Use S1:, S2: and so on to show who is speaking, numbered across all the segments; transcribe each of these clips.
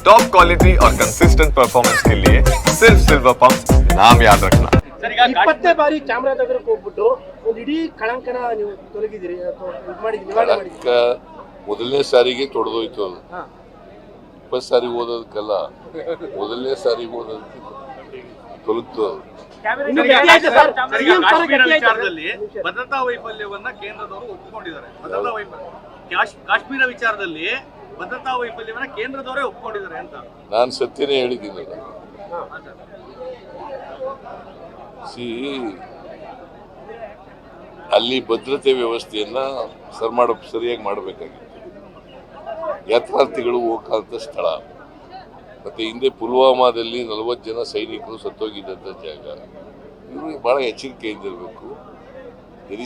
S1: Top quality और consistent performance के लिए सिर्फ सिल्वर पंप नाम याद रखना
S2: ಸರ್ ಈಗ
S3: ಇಪ್ಪತ್ತೇ ಬಾರಿ ಚಾಮರಾಜನಗರಕ್ಕೆ ಹೋಗ್ಬಿಟ್ಟು ಒಂದು ಇಡೀ ಕಳಂಕನ ನೀವು ತೊಲಗಿದಿರಿ ಅಥವಾ ಇದು ಮಾಡಿದ್ರಿ ನಿವಾರಣೆ ಮಾಡಿದ್ರಿ
S4: ಕಳಂಕ ಮೊದಲನೇ ಸಾರಿಗೆ ತೊಡೆದೋಯ್ತು ಅದು
S3: ಹಾ.
S4: ಇಪ್ಪತ್ತು ಸಾರಿ ಓದೋದಕ್ಕಲ್ಲ ಮೊದಲನೇ ಸಾರಿ ಓದೋದಕ್ಕೆ ತೊಲಗ್ತು ಅದು
S3: ಇನ್ನು
S2: ಸರ್, ಈಗ
S3: ಗಟ್ಟಿ ಆಯ್ತಾ ಸರ್?
S2: ಸರ್, ಈಗ
S3: CM ಸರ್
S2: ಕಾಶ್ಮೀರ
S3: ಗಟ್ಟಿ ಆಯ್ತಾ ಸರ್?
S2: ವಿಚಾರದಲ್ಲಿ ಭದ್ರತಾ ವೈಫಲ್ಯವನ್ನ ಕೇಂದ್ರದವರು ಒಪ್ಕೊಂಡಿದ್ದಾರೆ ಭದ್ರತಾ ವೈಫಲ್ಯ ಕಾಶ್- ಕಾಶ್ಮೀರ ವಿಚಾರದಲ್ಲಿ ಭದ್ರತಾ ವೈಫಲ್ಯವನ್ನ ಕೇಂದ್ರದವರೇ ಒಪ್ಕೊಂಡಿದ್ದಾರೆ ಅಂತ.
S4: ನಾನು ಸತ್ಯನೇ ಹೇಳಿದ್ದೀನಿ. ಸಿ ಅಲ್ಲಿ ಭದ್ರತೆ ವ್ಯವಸ್ಥೆಯನ್ನ ಸರ್ ಮಾಡ ಸರಿಯಾಗಿ ಮಾಡಬೇಕಾಗಿತ್ತು. ಯಾತ್ರಾರ್ಥಿಗಳು ಹೋಗಂತ ಸ್ಥಳ. ಮತ್ತೆ ಹಿಂದೆ ಪುಲ್ವಾಮಾದಲ್ಲಿ ನಲವತ್ತು ಜನ ಸೈನಿಕರು ಸತ್ತೋಗಿದ್ದಂಥ ಜಾಗ. ಇವರು ಬಹಳ ಎಚ್ಚರಿಕೆಯಿಂದ ಇರಬೇಕು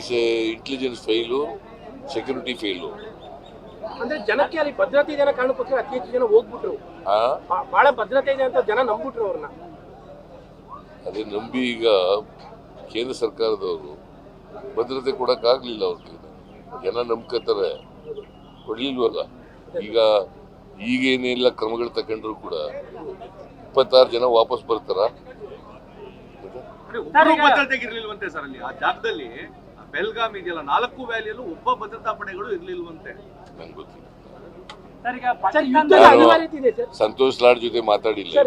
S4: is intelligence file security file
S3: ಅಂದ್ರೆ ಜನಕ್ಕೆ ಅಲ್ಲಿ ಭದ್ರತೆ ಇದೆ ಅನ್ನೋ ಕಾರಣಕ್ಕೋಸ್ಕರ ಅತಿ ಹೆಚ್ಚು ಜನ ಹೋಗ್ಬಿಟ್ರು. ಬಹಳ ಭದ್ರತೆ ಇದೆ ಅಂತ ಜನ ನಂಬ್ಬಿಟ್ರು ಅವ್ರನ್ನ.
S4: ಅದೇ ನಂಬಿ ಈಗ ಕೇಂದ್ರ ಸರ್ಕಾರದವರು ಭದ್ರತೆ ಕೊಡಕ್ಕಾಗ್ಲಿಲ್ಲ ಅವ್ರಿಗೆ. ಜನ ನಂಬ್ಕೋತಾರೆ. ಕೊಡ್ಲಿಲ್ವಲ್ಲ? ಈಗ ಈಗೇನೆಲ್ಲ ಕ್ರಮಗಳು ತಗೊಂಡ್ರು ಕೂಡ ಇಪ್ಪತ್ತಾರು ಜನ ವಾಪಸ್ ಬರ್ತಾರ?
S2: ಸರ್ ಅಲ್ಲಿ. ಆ ಜಾಗದಲ್ಲಿ ಬೆಲ್ಗಾಮ್ ಇದೆಯಲ್ಲ ನಾಲ್ಕು ವ್ಯಾಲಿಯಲ್ಲೂ ಒಬ್ಬ ಭದ್ರತಾ ಪಡೆಗಳು ಇರ್ಲಿಲ್ವಂತೆ.
S4: ನಂಗೆ ಗೊತ್ತಿಲ್ಲ. ಸಂತೋಷ್ ಲಾಡ್ ಜೊತೆ ಮಾತಾಡಿಲ್ಲ.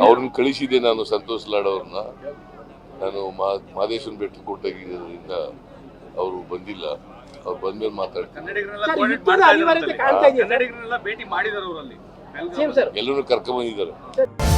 S4: ಅವ್ರನ್ನ ಕಳಿಸಿದೆ ನಾನು ಸಂತೋಷ್ ಲಾಡ್ ಅವ್ರನ್ನ. ನಾನು ಮಾ- ಭೇಟಿ ಬೆಟ್ಟ ಕೊಟ್ಟಾಗಿದ್ದರಿಂದ ಅವರು ಬಂದಿಲ್ಲ. ಅವ್ರು ಬಂದ್ಮೇಲೆ ಮಾತಾಡ್ತೀನಿ.
S3: ಸರ್
S4: ಎಲ್ಲರೂ ಕರ್ಕೊಂಡ್ಬಂದಿದ್ದಾರೆ
S3: ಸರ್.